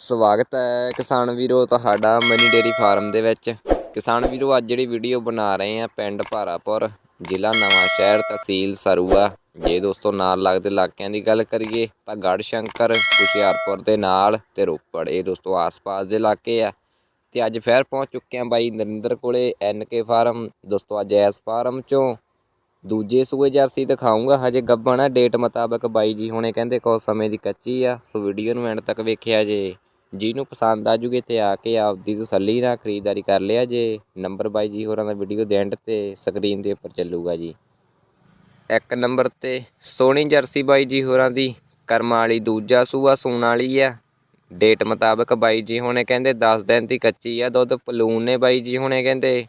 ਸਵਾਗਤ ਹੈ ਕਿਸਾਨ ਵੀਰੋ ਤੁਹਾਡਾ ਮਨੀ ਡੇਰੀ ਫਾਰਮ ਦੇ ਵਿੱਚ। ਕਿਸਾਨ ਵੀਰੋ, ਅੱਜ ਜਿਹੜੀ ਵੀਡੀਓ ਬਣਾ ਰਹੇ ਆ ਪਿੰਡ ਭਾਰਾਪੁਰ, ਜ਼ਿਲ੍ਹਾ ਨਵਾਂ ਸ਼ਹਿਰ ਤਹਿਸੀਲ ਸਰੂਆ। ਜੇ ਦੋਸਤੋ ਨਾਲ ਲੱਗਦੇ ਇਲਾਕਿਆਂ ਦੀ ਗੱਲ ਕਰੀਏ ਤਾਂ ਗੜ੍ਹ ਸ਼ੰਕਰ ਹੁਸ਼ਿਆਰਪੁਰ ਦੇ ਨਾਲ ਤੇ ਰੋਪੜ, ਇਹ ਦੋਸਤੋ ਆਸ-ਪਾਸ ਦੇ ਇਲਾਕੇ ਆ। ਤੇ ਅੱਜ ਫੇਰ ਪਹੁੰਚ ਚੁੱਕੇ ਆ ਬਾਈ ਨਰਿੰਦਰ ਕੋਲੇ ਐਨਕੇ ਫਾਰਮ। ਦੋਸਤੋ ਅੱਜ ਐਸ ਫਾਰਮ ਚੋਂ ਦੂਜੇ ਸੂਏ ਜਰਸੀ ਦਿਖਾਉਂਗਾ ਹਜੇ ਗੱਬਣ ਆ ਡੇਟ ਮੁਤਾਬਕ ਬਾਈ ਜੀ ਹੁਣੇ ਕਹਿੰਦੇ ਕੋ ਸਮੇਂ ਦੀ ਕੱਚੀ ਆ, ਸੋ ਵੀਡੀਓ ਨੂੰ ਐਂਡ ਤੱਕ ਵੇਖਿਆ ਜੇ। ਜਿਹਨੂੰ ਪਸੰਦ ਆ ਜੂਗੇ ਤੇ ਆ ਕੇ ਆਪਦੀ ਤਸੱਲੀ ਨਾਲ ਖਰੀਦਦਾਰੀ ਕਰ ਲਿਆ ਜੇ। ਨੰਬਰ ਬਾਈ ਜੀ ਹੋਰਾਂ ਦਾ ਵੀਡੀਓ ਦੇ ਐਂਡ ਤੇ ਸਕਰੀਨ ਦੇ ਉੱਪਰ ਚੱਲੂਗਾ ਜੀ। ਇੱਕ ਨੰਬਰ ਤੇ ਸੋਹਣੀ ਜਰਸੀ ਬਾਈ ਜੀ ਹੋਰਾਂ ਦੀ, ਕਰਮਾਂ ਵਾਲੀ ਦੂਜਾ ਸੂਆ ਸੂਣ ਵਾਲੀ ਆ। ਡੇਟ ਮੁਤਾਬਕ ਬਾਈ ਜੀ ਹੁਣੇ ਕਹਿੰਦੇ 10 ਦਿਨ ਦੀ ਕੱਚੀ ਆ, ਦੁੱਧ ਪਲੂਨ ਨੇ ਬਾਈ ਜੀ ਹੁਣੇ ਕਹਿੰਦੇ।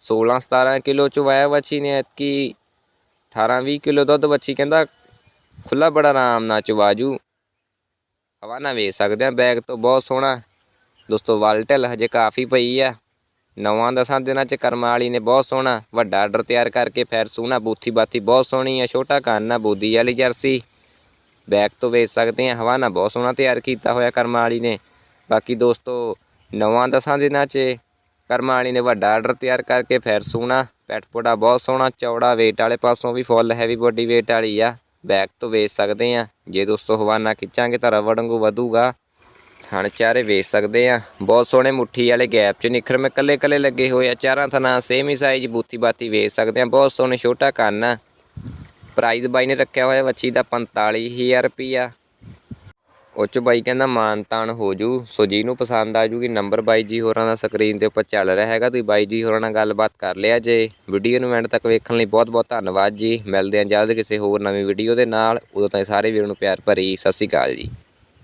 16 17 ਕਿਲੋ ਚ ਵੱਛੀ ਨੇ, ਐਤਕੀ 18 20 ਕਿਲੋ ਦੁੱਧ ਵੱਛੀ ਕਹਿੰਦਾ ਖੁੱਲਾ ਬੜਾ ਆਰਾਮ ਨਾਲ ਚਵਾਜੂ ਹਵਾਨਾ ਵੇਚ ਸਕਦੇ ਆ ਬੈਗ ਤੋਂ ਬਹੁਤ ਸੋਹਣਾ। ਦੋਸਤੋ ਵਾਲਟਲ ਹਜੇ ਕਾਫੀ ਪਈ ਆ। ਨਵਾਂ ਦਸਾਂ ਦਿਨਾਂ ਚ ਕਰਮਾਂ ਵਾਲੀ ਨੇ ਬਹੁਤ ਸੋਹਣਾ, ਵੱਡਾ ਆਰਡਰ ਤਿਆਰ ਕਰਕੇ ਫੈਰ ਸੋਹਣਾ ਬੂਥੀ ਬਾਤੀ ਬਹੁਤ ਸੋਹਣੀ ਆ, ਛੋਟਾ ਕੰਨ ਆ ਬੋਦੀ ਵਾਲੀ ਜਰਸੀ। ਬੈਗ ਤੋਂ ਵੇਚ ਸਕਦੇ ਆ ਹਵਾਨਾ ਬਹੁਤ ਸੋਹਣਾ ਤਿਆਰ ਕੀਤਾ ਹੋਇਆ ਕਰਮਾਂ ਵਾਲੀ ਨੇ। ਬਾਕੀ ਦੋਸਤੋ, ਨਵਾਂ ਦਸਾਂ ਦਿਨਾਂ 'ਚ ਕਰਮਾਂ ਵਾਲੀ ਨੇ ਵੱਡਾ ਆਰਡਰ ਤਿਆਰ ਕਰਕੇ ਫੈਰ ਸੋਹਣਾ, ਪੈਟ ਪੋੜਾ ਬਹੁਤ ਸੋਹਣਾ, ਚੌੜਾ weight ਵਾਲੇ ਪਾਸੋਂ ਵੀ ਫੁੱਲ ਹੈਵੀ ਬੋਡੀ weight ਵਾਲੀ ਆ। ਬੈਗ ਤੋਂ ਵੇਚ ਸਕਦੇ ਆ। ਜੇ ਦੋਸਤੋ ਹਵਾਨਾ ਖਿੱਚਾਂਗੇ ਤਾਂ ਰਬੜ ਵਾਂਗੂ ਵਧੂਗਾ। ਥਣ ਚਾਰੇ ਵੇਚ ਸਕਦੇ ਆ। ਬਹੁਤ ਸੋਹਣੇ ਮੁੱਠੀ ਵਾਲੇ ਗੈਪ 'ਚ ਨਿਖਰ ਮੇ ਕੱਲੇ ਕੱਲੇ ਲੱਗੇ ਹੋਏ ਆ। ਚਾਰਾਂ ਥਣਾ ਸੇਮ ਹੀ ਸਾਈਜ਼ ਬੂਥੀ ਬਾਤੀ ਵੇਚ ਸਕਦੇ ਆ। ਬਹੁਤ ਸੋਹਣੇ ਛੋਟਾ ਕੰਨ ਆ। ਪ੍ਰਾਈਸ ਬਾਈ ਨੇ ਰੱਖਿਆ ਹੋਇਆ ਬੱਚੀ ਦਾ 45000 ਰੁਪਿਆ ਉਹ 'ਚ ਬਾਈ ਕਹਿੰਦਾ ਮਾਨ ਤਾਨ ਹੋ ਜੂ। ਸੋ ਜਿਹਨੂੰ ਪਸੰਦ ਆ ਜੂਗੀ ਨੰਬਰ ਬਾਈ ਜੀ ਹੋਰਾਂ ਦਾ ਸਕਰੀਨ ਦੇ ਉੱਪਰ ਚੱਲ ਰਿਹਾ ਹੈਗਾ। ਤੁਸੀਂ ਬਾਈ ਜੀ ਹੋਰਾਂ ਨਾਲ ਗੱਲਬਾਤ ਕਰ ਲਿਆ ਜੇ। ਵੀਡੀਓ ਨੂੰ ਐਂਡ ਤੱਕ ਵੇਖਣ ਲਈ ਬਹੁਤ ਬਹੁਤ ਧੰਨਵਾਦ ਜੀ। ਮਿਲਦੇ ਹਾਂ ਜਲਦ ਕਿਸੇ ਹੋਰ ਨਵੀਂ ਵੀਡੀਓ ਦੇ ਨਾਲ। ਉਦੋਂ ਤਾਈਂ ਸਾਰੇ ਵੀਰਾਂ ਨੂੰ ਪਿਆਰ ਭਰੀ ਸਤਿ ਸ਼੍ਰੀ ਅਕਾਲ ਜੀ।